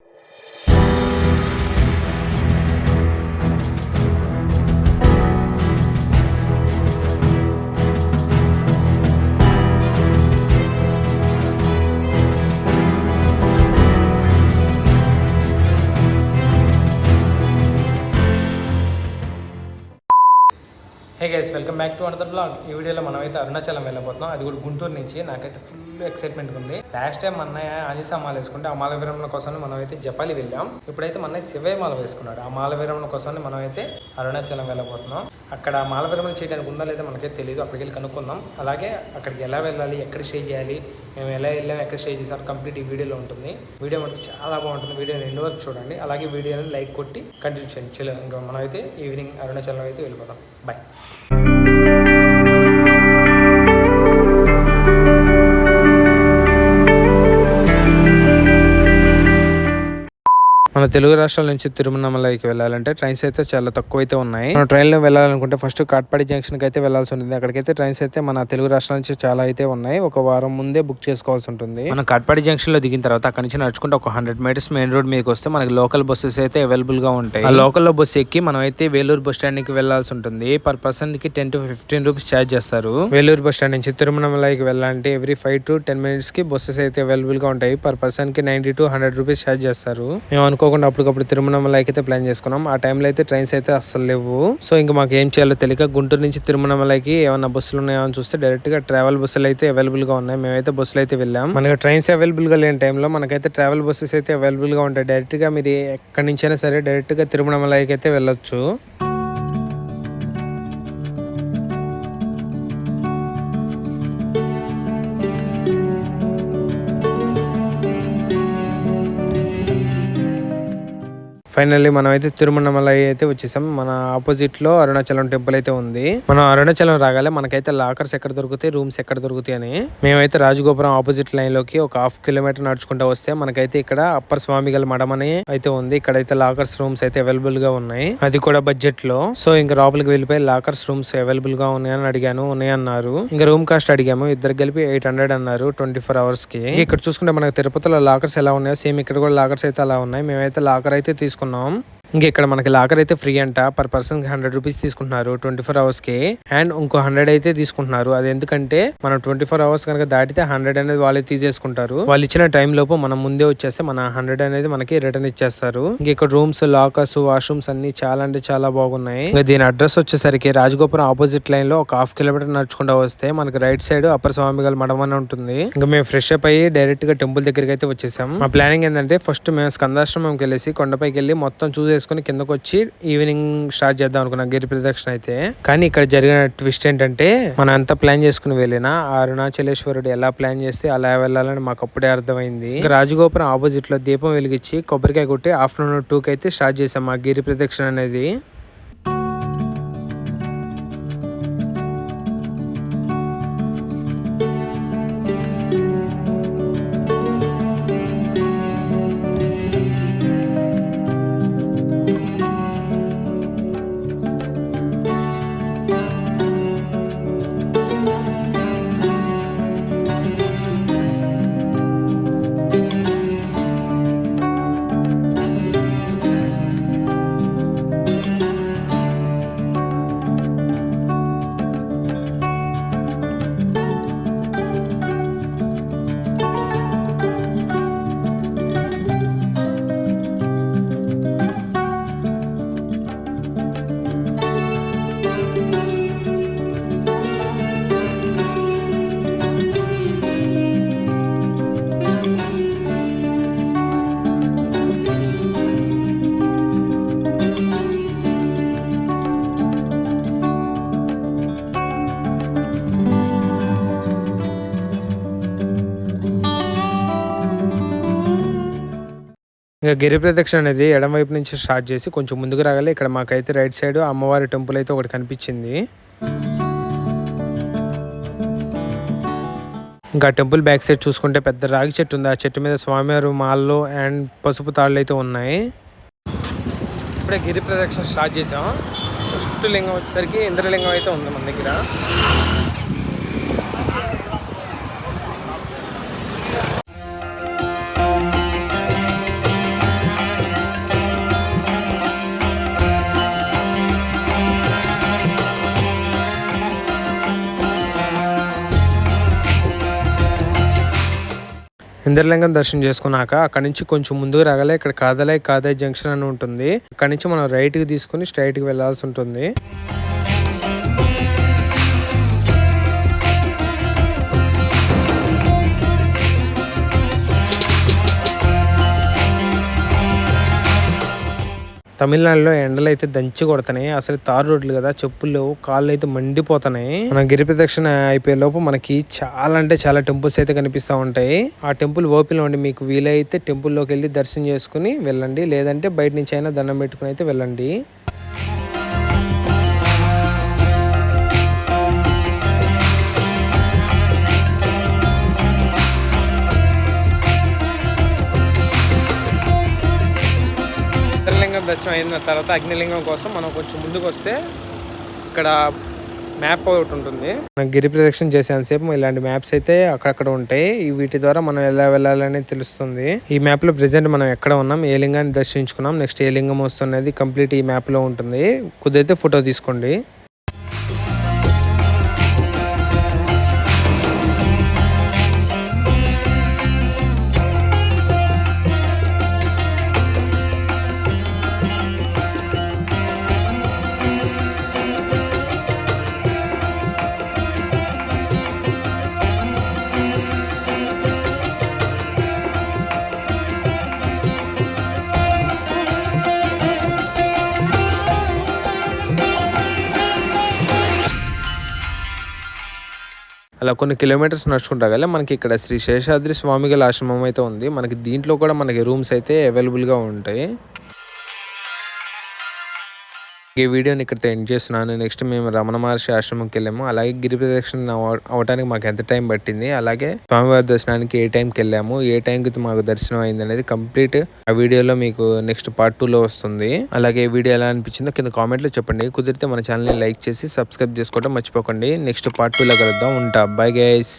you guys welcome back to another blog ఈ వీడియోలో మనం అయితే అరుణాచలం వెళ్ళబోతున్నాం. అది కూడా గుంటూరు నుంచి. నాకైతే ఫుల్ ఎక్సైట్మెంట్ ఉంది. లాస్ట్ టైం అన్నయ్య అనిసా మాల వేసుకుంటే ఆ మాల విరమణ కోసం మనం అయితే జపాలి వెళ్ళాం. ఇప్పుడైతే మన శివయ్య మాల వేసుకున్నాడు. ఆ మాల విరమణ కోసం మనం అయితే అరుణాచలం వెళ్ళబోతున్నాం. అక్కడ మాల విరమణ చేయడానికి ఉందా లేదా మనకే తెలియదు అక్కడికి వెళ్ళి కనుక్కుందాం. అలాగే అక్కడికి ఎలా వెళ్ళాలి ఎక్కడ స్టే చేయాలి మేము ఎలా వెళ్ళాం ఎక్కడ స్టే చేసాం కంప్లీట్ ఈ వీడియోలో ఉంటుంది. వీడియో మనకి చాలా బాగుంటుంది. వీడియో ఎండ్ వరకు చూడండి. అలాగే వీడియోని లైక్ కొట్టి కంటిన్యూ చేయండి. చలో ఇంకా మనం అయితే ఈవినింగ్ అరుణాచలం అయితే వెళ్ళిపోతాం బాయ్ మన తెలుగు రాష్ట్రాల నుంచి తిరుమలకి వెళ్ళాలంటే ట్రైన్స్ అయితే చాలా తక్కువ అయితే ఉన్నాయి. మనం ట్రైన్లో వెళ్ళాలనుకుంటే ఫస్ట్ కాట్పాడి జంక్షన్కి అయితే వెళ్ళాల్సి ఉంటుంది. అక్కడికైతే ట్రైన్స్ అయితే మన తెలుగు రాష్ట్రాల నుంచి చాలా అయితే ఉన్నాయి. ఒక వారం ముందే బుక్ చేసుకోవాల్సి ఉంటుంది. మనం కాట్పాడి జంక్షన్లో దిగిన తర్వాత అక్కడ నుంచి నడుచుకుంటే ఒక హండ్రెడ్ మీటర్స్ మెయిన్ రోడ్ మీకు వస్తే మనకి లోకల్ బస్సెస్ అయితే అవైలబుల్గా ఉంటాయి. ఆ లోకల్లో బస్సు ఎక్కి మనం అయితే వేలూరు బస్ స్టాండ్కి వెళ్ళాల్సి ఉంటుంది. పర్ పర్సన్కి ten to fifteen rupees charge చేస్తారు. వేలూరు బస్ స్టాండ్ నుంచి తిరుమలకి వెళ్ళాలంటే ఎవ్రీ ఫైవ్ టు టెన్ మినిట్స్కి బస్సెస్ అయితే అవైలబుల్గా ఉంటాయి. పర్ పర్సన్కి ninety to hundred rupees charge చేస్తారు. మేము అనుకోకుండా అప్పటికప్పుడు తిరుమలకి అయితే ప్లాన్ చేసుకున్నాం. ఆ టైంలో అయితే ట్రైన్స్ అయితే అస్సలు లేవు. సో ఇంకా మాకు ఏం చేయాలో తెలియక గుంటూరు నుంచి తిరుమలకి ఏమైనా బస్సులు ఉన్నాయో అని చూస్తే డైరెక్ట్గా ట్రావెల్ బస్సులు అయితే అవైలబుల్గా ఉన్నాయి. మేమైతే బస్సులు అయితే వెళ్ళాం. మనకి ట్రైన్స్ అవైలబుల్గా లేని టైంలో మనకైతే ట్రావెల్ బస్సెస్ అయితే అవైలబుల్గా ఉంటాయి. డైరెక్ట్గా మీరు ఎక్కడి నుంచైనా సరే డైరెక్ట్గా తిరుమలకి అయితే వెళ్ళొచ్చు. ఫైనల్లీ మనం అయితే తిరుమలమలై అయితే వచ్చేసాం. మన ఆపోజిట్లో అరుణాచలం టెంపుల్ అయితే ఉంది. మనం అరుణాచలం రాగానే మనకైతే లాకర్స్ ఎక్కడ దొరుకుతాయి రూమ్స్ ఎక్కడ దొరుకుతాయి అని. మేమైతే రాజగోపురం ఆపోజిట్ లైన్లోకి ఒక హాఫ్ కిలోమీటర్ నడుచుకుంటూ వస్తే మనకైతే ఇక్కడ అప్పర్ స్వామి గల మఠం అని అయితే ఉంది. ఇక్కడైతే లాకర్స్ రూమ్స్ అయితే అవైలబుల్గా ఉన్నాయి. అది కూడా బడ్జెట్లో సో ఇంకా లోపలికి వెళ్ళిపోయి లాకర్స్ రూమ్స్ అవైలబుల్గా ఉన్నాయని అడిగాను ఉన్నాయన్నారు. ఇంకా రూమ్ కాస్ట్ అడిగాము ఇద్దరు కలిపి ఎయిట్ హండ్రెడ్ అన్నారు ట్వంటీ ఫోర్ అవర్స్కి ఇక్కడ చూసుకుంటే మనకి తిరుపతిలో లాకర్స్ ఎలా ఉన్నాయో సేమ్ ఇక్కడ కూడా లాకర్స్ అయితే అలా ఉన్నాయి. మేమైతే లాకర్ అయితే తీసుకున్నాం. আসসালাম ఇంకా ఇక్కడ మనకి లాకర్ అయితే ఫ్రీ అంట. పర్ పర్సన్కి హండ్రెడ్ రూపీస్ తీసుకుంటున్నారు. ట్వంటీ ఫోర్ అవర్స్కి. అండ్ ఇంకో హండ్రెడ్ అయితే తీసుకుంటున్నారు. అది ఎందుకంటే మనం ట్వంటీ ఫోర్ అవర్స్ కనుక దాటితే హండ్రెడ్ అనేది వాళ్ళే తీసేసుకుంటారు. వాళ్ళు ఇచ్చిన టైం లోపు మనం ముందే వచ్చేస్తే మన హండ్రెడ్ అనేది మనకి రిటర్న్ ఇచ్చేస్తారు. ఇంకా ఇక్కడ రూమ్స్ లాకర్స్ వాష్రూమ్స్ అన్ని చాలా అంటే చాలా బాగున్నాయి. ఇంకా దీని అడ్రస్ వచ్చేసరికి రాజగోపురం ఆపోజిట్ లైన్లో ఒక హాఫ్ కిలోమీటర్ నడుచుకుంటా వస్తే మనకి రైట్ సైడ్ అప్పర్ స్వామి గల మఠం అని ఉంటుంది. ఇంకా మేము ఫ్రెష్ అప్ అయ్యి డైరెక్ట్గా టెంపుల్ దగ్గరికి అయితే వచ్చేసాం. మా ప్లానింగ్ ఏంటంటే ఫస్ట్ మేము స్కందాశ్రమంకి వెళ్ళేసి కొండపైకి వెళ్ళి మొత్తం చూసేసుకుని కిందకు వచ్చి ఈవినింగ్ స్టార్ట్ చేద్దాం అనుకున్నా. గిరి ప్రదక్షిణ అయితే. కానీ ఇక్కడ జరిగిన ట్విస్ట్ ఏంటంటే మనం ఎంత ప్లాన్ చేసుకుని వెళ్ళినా అరుణాచలేశ్వరుడు ఎలా ప్లాన్ చేస్తే అలా వెళ్ళాలని మాకు అప్పుడే అర్థమైంది. రాజగోపురం ఆపోజిట్లో దీపం వెలిగించి కొబ్బరికాయ కొట్టి ఆఫ్టర్నూన్ టూ కి అయితే స్టార్ట్ చేసాం మా గిరి ప్రదక్షిణ అనేది. ఇక గిరి ప్రదక్షిణ అనేది ఎడం వైపు నుంచి స్టార్ట్ చేసి కొంచెం ముందుకు రాగాలి ఇక్కడ మాకైతే రైట్ సైడ్ అమ్మవారి టెంపుల్ అయితే ఒకటి కనిపించింది. ఇంకా టెంపుల్ బ్యాక్ సైడ్ చూసుకుంటే పెద్ద రాగి చెట్టు ఉంది. ఆ చెట్టు మీద స్వామివారు మాల్లో అండ్ పసుపు తాళ్ళు అయితే ఉన్నాయి. ఇప్పుడే గిరి ప్రదక్షిణ స్టార్ట్ చేసాం. ఫస్ట్ లింగం వచ్చేసరికి ఇంద్రలింగం అయితే ఉంది మన దగ్గర. ఇంద్రలింగం దర్శనం చేసుకున్నాక అక్కడ నుంచి కొంచెం ముందుకు రాగలే ఇక్కడ కాదలై కాదే జంక్షన్ అని ఉంటుంది. అక్కడ నుంచి మనం రైట్కి తీసుకుని స్ట్రైట్కి వెళ్ళాల్సి ఉంటుంది. తమిళనాడులో ఎండలు అయితే దంచి కొడుతున్నాయి. అసలు తారు రోడ్లు కదా చెప్పులు కాళ్ళు అయితే మండిపోతున్నాయి. మన గిరి ప్రదక్షిణ అయిపోయే లోపు మనకి చాలా అంటే చాలా టెంపుల్స్ అయితే కనిపిస్తూ ఉంటాయి. ఆ టెంపుల్ ఓపెన్ ఉండి మీకు వీలైతే టెంపుల్లోకి వెళ్ళి దర్శనం చేసుకుని వెళ్ళండి. లేదంటే బయట నుంచి అయినా దండం పెట్టుకుని అయితే వెళ్ళండి. దర్శనం అయిన తర్వాత అగ్నిలింగం కోసం మనం కొంచెం ముందుకు వస్తే ఇక్కడ మ్యాప్ ఒకటి ఉంటుంది. మనం గిరి ప్రదక్షిణ చేసేంతసేపు ఇలాంటి మ్యాప్స్ అయితే అక్కడక్కడ ఉంటాయి. వీటి ద్వారా మనం ఎలా వెళ్ళాలని తెలుస్తుంది. ఈ మ్యాప్లో ప్రెసెంట్ మనం ఎక్కడ ఉన్నాం ఏ లింగాన్ని దర్శించుకున్నాం నెక్స్ట్ ఏ లింగం వస్తున్నది కంప్లీట్ ఈ మ్యాప్లో ఉంటుంది. కుదిరితే ఫోటో తీసుకోండి. అలా కొన్ని కిలోమీటర్స్ నడుచుకుంటా మనకి ఇక్కడ శ్రీ శేషాద్రి స్వామి గల ఆశ్రమం అయితే ఉంది. మనకి దీంట్లో కూడా మనకి రూమ్స్ అయితే అవైలబుల్గా ఉంటాయి. ఈ వీడియోని ఇక్కడ ఎండ్ చేస్తున్నాను. నెక్స్ట్ మేము రమణ మహర్షి ఆశ్రమంకి వెళ్ళాము. అలాగే గిరి ప్రదక్షిణ అవటానికి అవడానికి మాకు ఎంత టైం పట్టింది? అలాగే స్వామివారి దర్శనానికి ఏ టైంకి వెళ్ళాము? ఏ టైంకి మాకు దర్శనం అయింది అనేది కంప్లీట్ ఆ వీడియోలో మీకు నెక్స్ట్ పార్ట్ టూలో వస్తుంది. అలాగే ఈ వీడియో ఎలా అనిపించిందో కింద కామెంట్లో చెప్పండి. కుదిరితే మన ఛానల్ని లైక్ చేసి సబ్స్క్రైబ్ చేసుకోవడం మర్చిపోకండి. నెక్స్ట్ పార్ట్ టూలో కలుద్దాం. ఉంటా. Bye guys